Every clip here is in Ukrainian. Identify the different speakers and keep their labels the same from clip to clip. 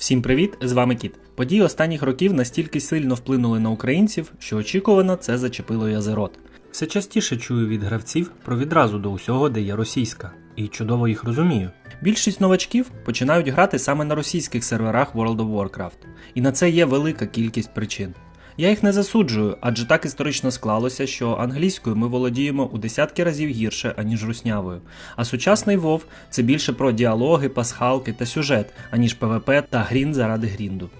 Speaker 1: Всім привіт! З вами Кіт. Події останніх років настільки сильно вплинули на українців, що очікувано це зачепило язерот. Все частіше чую від гравців про відразу до усього, де є російська, і чудово їх розумію. Більшість новачків починають грати саме на російських серверах World of Warcraft, і на це є велика кількість причин. Я їх не засуджую, адже так історично склалося, що англійською ми володіємо у десятки разів гірше, аніж руснявою. А сучасний Вов – це більше про діалоги, пасхалки та сюжет, аніж ПВП та грін заради грінду.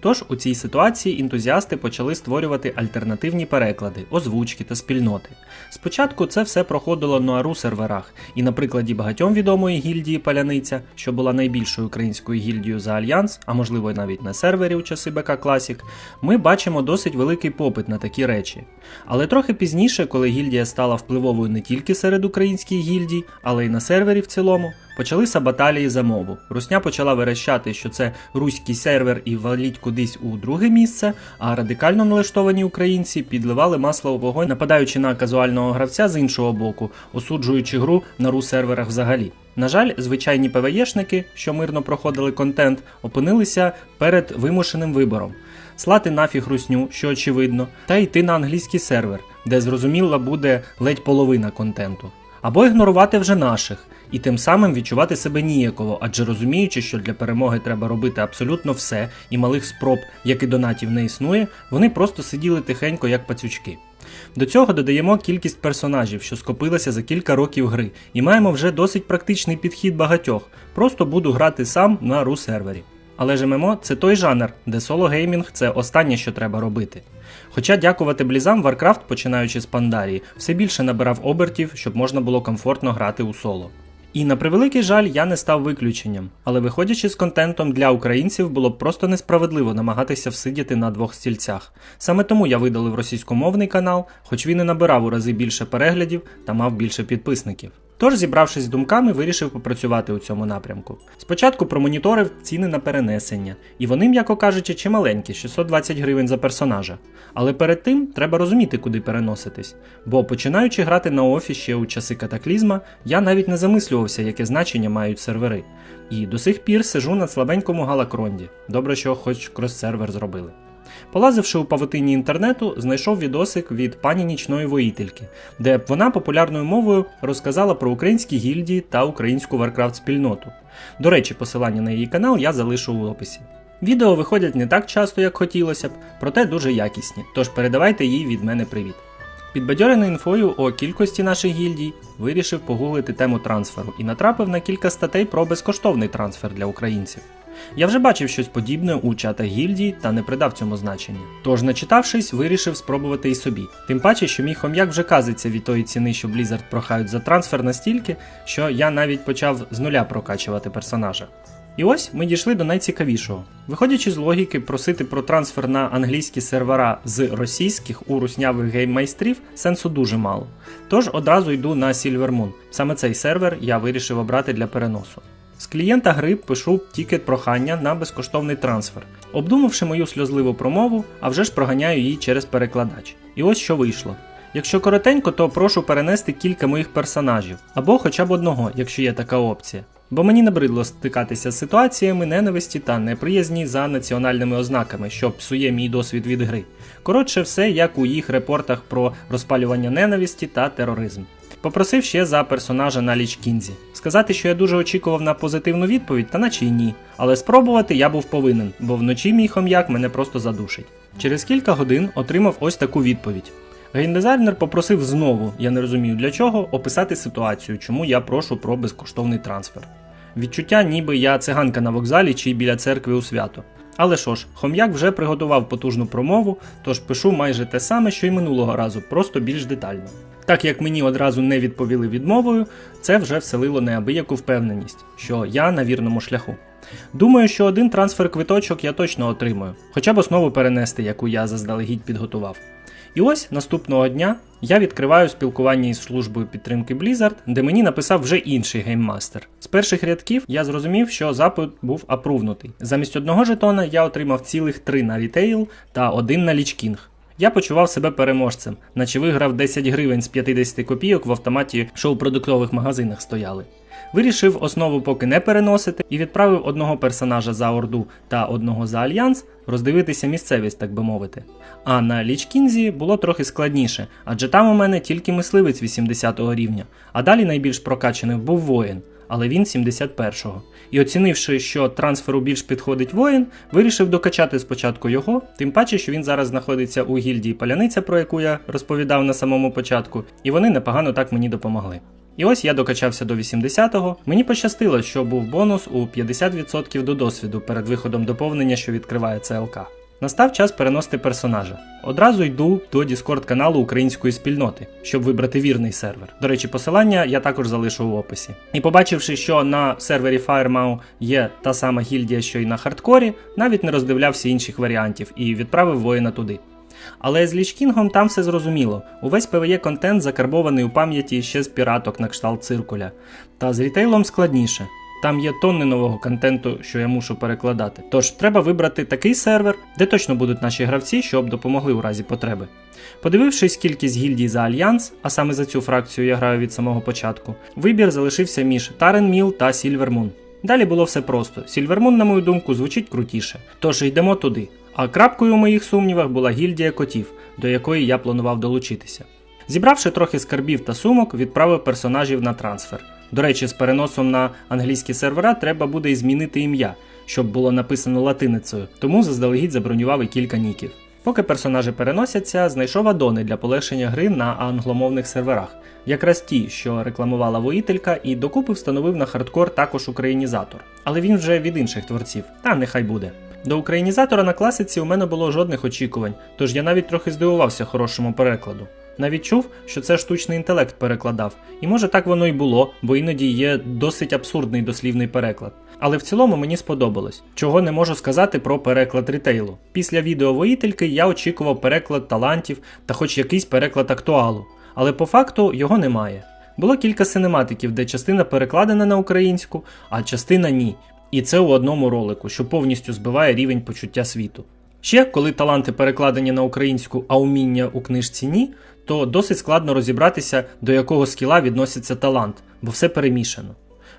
Speaker 1: Тож у цій ситуації ентузіасти почали створювати альтернативні переклади, озвучки та спільноти. Спочатку це все проходило на ару серверах, і на прикладі багатьом відомої гільдії Паляниця, що була найбільшою українською гільдією за альянс, а можливо навіть на сервері у часи БК Classic, ми бачимо досить великий попит на такі речі. Але трохи пізніше, коли гільдія стала впливовою не тільки серед українських гільдій, але й на сервері в цілому, почалися баталії за мову. Русня почала верещати, що це руський сервер і валіть кудись у друге місце, а радикально налаштовані українці підливали масло у вогонь, нападаючи на казуального гравця з іншого боку, осуджуючи гру на ру серверах взагалі. На жаль, звичайні ПВЄшники, що мирно проходили контент, опинилися перед вимушеним вибором. Слати нафіг русню, що очевидно, та йти на англійський сервер, де зрозуміло буде ледь половина контенту. Або ігнорувати вже наших, і тим самим відчувати себе ніяково, адже розуміючи, що для перемоги треба робити абсолютно все, і малих спроб, як і донатів, не існує, вони просто сиділи тихенько, як пацючки. До цього додаємо кількість персонажів, що скопилася за кілька років гри, і маємо вже досить практичний підхід багатьох. Просто буду грати сам на ру сервері. Але ж ММО це той жанр, де соло геймінг це останнє, що треба робити. Хоча дякувати блізам, Warcraft, починаючи з Пандарії, все більше набирав обертів, щоб можна було комфортно грати у соло. І на превеликий жаль, я не став виключенням, але виходячи з контентом для українців, було б просто несправедливо намагатися всидіти на двох стільцях. Саме тому я видалив російськомовний канал, хоч він і набирав у рази більше переглядів та мав більше підписників. Тож, зібравшись з думками, вирішив попрацювати у цьому напрямку. Спочатку промоніторив ціни на перенесення, і вони, м'яко кажучи, чималенькі 620 гривень за персонажа. Але перед тим треба розуміти, куди переноситись. Бо починаючи грати на офі ще у часи катаклізма, я навіть не замислювався, яке значення мають сервери. І до сих пір сижу на слабенькому галакронді. Добре, що хоч крос-сервер зробили. Полазивши у павутині інтернету, знайшов відосик від пані нічної воїтельки, де вона популярною мовою розказала про українські гільдії та українську Warcraft спільноту. До речі, посилання на її канал я залишу у описі. Відео виходять не так часто, як хотілося б, проте дуже якісні, тож передавайте їй від мене привіт. Підбадьорений інфою о кількості наших гільдій, вирішив погуглити тему трансферу і натрапив на кілька статей про безкоштовний трансфер для українців. Я вже бачив щось подібне у чатах гільдій та не придав цьому значення. Тож, начитавшись, вирішив спробувати і собі. Тим паче, що мій хом'як вже казиться від тої ціни, що Blizzard прохають за трансфер настільки, що я навіть почав з нуля прокачувати персонажа. І ось ми дійшли до найцікавішого. Виходячи з логіки, просити про трансфер на англійські сервера з російських у руснявих гейммайстрів сенсу дуже мало. Тож одразу йду на Silver Moon. Саме цей сервер я вирішив обрати для переносу. З клієнта гри пишу тікет прохання на безкоштовний трансфер. Обдумавши мою сльозливу промову, а вже ж проганяю її через перекладач. І ось що вийшло. Якщо коротенько, то прошу перенести кілька моїх персонажів, або хоча б одного, якщо є така опція. Бо мені набридло стикатися з ситуаціями ненависті та неприязні за національними ознаками, що псує мій досвід від гри. Коротше, все як у їх репортах про розпалювання ненависті та тероризм. Попросив ще за персонажа на Ліч Кінзі. Сказати, що я дуже очікував на позитивну відповідь, та наче й ні. Але спробувати я був повинен, бо вночі мій хом'як мене просто задушить. Через кілька годин отримав ось таку відповідь. Геймдизайнер попросив знову, я не розумію для чого, описати ситуацію, чому я прошу про безкоштовний трансфер. Відчуття, ніби я циганка на вокзалі чи біля церкви у свято. Але що ж, хом'як вже приготував потужну промову, тож пишу майже те саме, що й минулого разу, просто більш детально. Так як мені одразу не відповіли відмовою, це вже вселило неабияку впевненість, що я на вірному шляху. Думаю, що один трансфер квиточок я точно отримаю, хоча б основу перенести, яку я заздалегідь підготував. І ось наступного дня я відкриваю спілкування із службою підтримки Blizzard, де мені написав вже інший гейммастер. З перших рядків я зрозумів, що запит був апрувнутий. Замість одного жетона я отримав цілих три на рітейл та один на лічкінг. Я почував себе переможцем, наче виграв 10 гривень з 50 копійок в автоматі, що у продуктових магазинах стояли. Вирішив основу поки не переносити і відправив одного персонажа за Орду та одного за Альянс роздивитися місцевість, так би мовити. А на Лічкінзі було трохи складніше, адже там у мене тільки мисливець 80 рівня, а далі найбільш прокачаний був воїн, але він 71-го. І оцінивши, що трансферу більш підходить воїн, вирішив докачати спочатку його, тим паче, що він зараз знаходиться у гільдії Паляниця, про яку я розповідав на самому початку, і вони непогано так мені допомогли. І ось я докачався до 80-го. Мені пощастило, що був бонус у 50% до досвіду перед виходом доповнення, що відкриває ЦЛК. Настав час переносити персонажа. Одразу йду до Discord каналу української спільноти, щоб вибрати вірний сервер. До речі, посилання я також залишу в описі. І побачивши, що на сервері FireMau є та сама гільдія, що й на хардкорі, навіть не роздивлявся інших варіантів і відправив воїна туди. Але з Лічкінгом там все зрозуміло. Увесь PvE контент закарбований у пам'яті ще з піраток на кшталт циркуля. Та з рітейлом складніше. Там є тонни нового контенту, що я мушу перекладати. Тож треба вибрати такий сервер, де точно будуть наші гравці, щоб допомогли у разі потреби. Подивившись кількість гільдій за альянс, а саме за цю фракцію я граю від самого початку, вибір залишився між Тарен Міл та Сільвермун. Далі було все просто. Сільвермун, на мою думку, звучить крутіше. Тож йдемо туди. А крапкою у моїх сумнівах була гільдія котів, до якої я планував долучитися. Зібравши трохи скарбів та сумок, відправив персонажів на трансфер. До речі, з переносом на англійські сервера треба буде і змінити ім'я, щоб було написано латиницею, тому заздалегідь забронював і кілька ніків. Поки персонажі переносяться, знайшов адони для полегшення гри на англомовних серверах, якраз ті, що рекламувала воїтелька, і докупи встановив на хардкор також українізатор. Але він вже від інших творців, та нехай буде. До українізатора на класиці у мене було жодних очікувань, тож я навіть трохи здивувався хорошому перекладу. Навіть чув, що це штучний інтелект перекладав, і може так воно й було, бо іноді є досить абсурдний дослівний переклад. Але в цілому мені сподобалось, чого не можу сказати про переклад рітейлу. Після відео воїтельки я очікував переклад талантів та хоч якийсь переклад актуалу, але по факту його немає. Було кілька синематиків, де частина перекладена на українську, а частина ні. І це у одному ролику, що повністю збиває рівень почуття світу. Ще коли таланти перекладені на українську, а уміння у книжці ні, то досить складно розібратися, до якого скіла відноситься талант, бо все перемішано.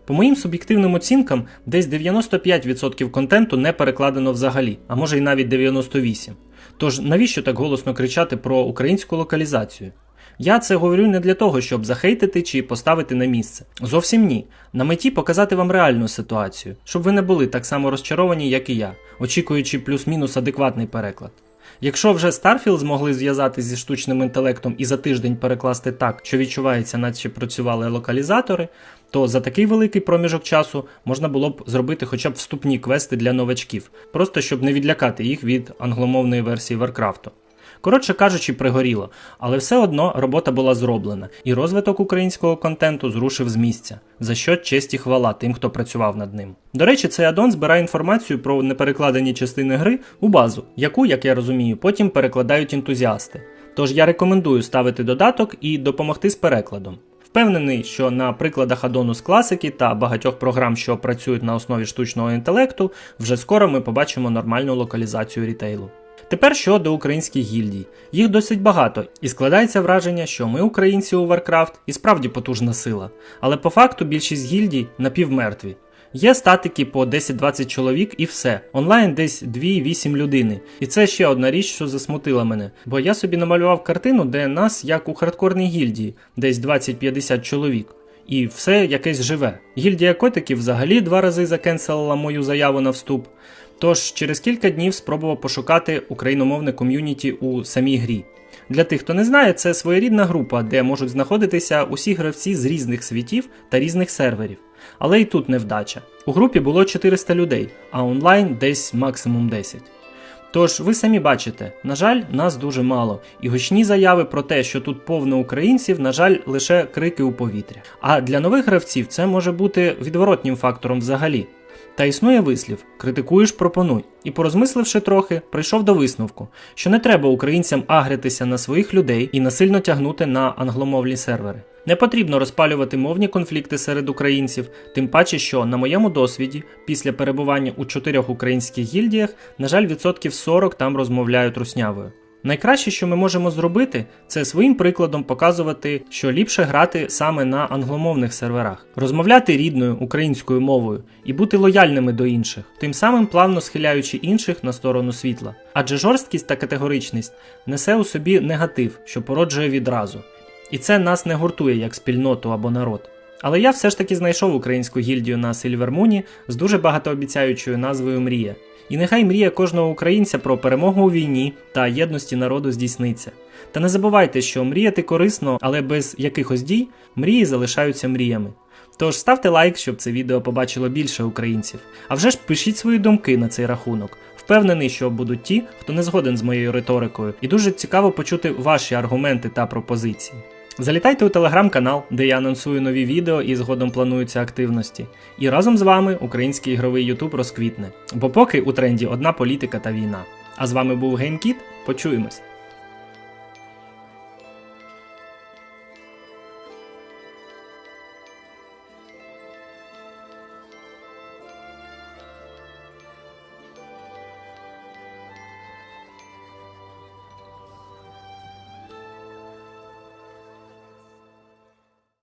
Speaker 1: По моїм суб'єктивним оцінкам, десь 95% контенту не перекладено взагалі, а може й навіть 98%. Тож навіщо так голосно кричати про українську локалізацію? Я це говорю не для того, щоб захейтити чи поставити на місце. Зовсім ні. На меті показати вам реальну ситуацію, щоб ви не були так само розчаровані, як і я, очікуючи плюс-мінус адекватний переклад. Якщо вже Starfield змогли зв'язати зі штучним інтелектом і за тиждень перекласти так, що відчувається, наче працювали локалізатори, то за такий великий проміжок часу можна було б зробити хоча б вступні квести для новачків, просто щоб не відлякати їх від англомовної версії Варкрафту. Коротше кажучи, пригоріло, але все одно робота була зроблена, і розвиток українського контенту зрушив з місця, за що честь і хвала тим, хто працював над ним. До речі, цей аддон збирає інформацію про неперекладені частини гри у базу, яку, як я розумію, потім перекладають ентузіасти. Тож я рекомендую ставити додаток і допомогти з перекладом. Впевнений, що на прикладах адону з класики та багатьох програм, що працюють на основі штучного інтелекту, вже скоро ми побачимо нормальну локалізацію рітейлу. Тепер щодо українських гільдій. Їх досить багато, і складається враження, що ми, українці у Warcraft, і справді потужна сила. Але по факту більшість гільдій напівмертві. Є статики по 10-20 чоловік і все. Онлайн десь 2-8 людини. І це ще одна річ, що засмутила мене. Бо я собі намалював картину, де нас, як у хардкорній гільдії, десь 20-50 чоловік. І все якесь живе. Гільдія котиків взагалі два рази закенселила мою заяву на вступ. Тож через кілька днів спробував пошукати україномовне ком'юніті у самій грі. Для тих, хто не знає, це своєрідна група, де можуть знаходитися усі гравці з різних світів та різних серверів. Але і тут невдача. У групі було 400 людей, а онлайн десь максимум 10. Тож ви самі бачите, на жаль, нас дуже мало, і гучні заяви про те, що тут повно українців, на жаль, лише крики у повітря. А для нових гравців це може бути відворотнім фактором взагалі. Та існує вислів: критикуєш, пропонуй. І порозмисливши трохи, прийшов до висновку, що не треба українцям агритися на своїх людей і насильно тягнути на англомовні сервери. Не потрібно розпалювати мовні конфлікти серед українців, тим паче, що на моєму досвіді, після перебування у чотирьох українських гільдіях, на жаль, відсотків 40 там розмовляють руснявою. Найкраще, що ми можемо зробити, це своїм прикладом показувати, що ліпше грати саме на англомовних серверах, розмовляти рідною українською мовою і бути лояльними до інших, тим самим плавно схиляючи інших на сторону світла. Адже жорсткість та категоричність несе у собі негатив, що породжує відразу. І це нас не гуртує як спільноту або народ. Але я все ж таки знайшов українську гільдію на Сильвермуні з дуже багатообіцяючою назвою Мрія. І нехай мрія кожного українця про перемогу у війні та єдності народу здійсниться. Та не забувайте, що мріяти корисно, але без якихось дій мрії залишаються мріями. Тож ставте лайк, щоб це відео побачило більше українців. А вже ж пишіть свої думки на цей рахунок. Впевнений, що будуть ті, хто не згоден з моєю риторикою, і дуже цікаво почути ваші аргументи та пропозиції. Залітайте у телеграм-канал, де я анонсую нові відео і згодом плануються активності. І разом з вами український ігровий Ютуб розквітне. Бо поки у тренді одна політика та війна. А з вами був GameKit, почуємось!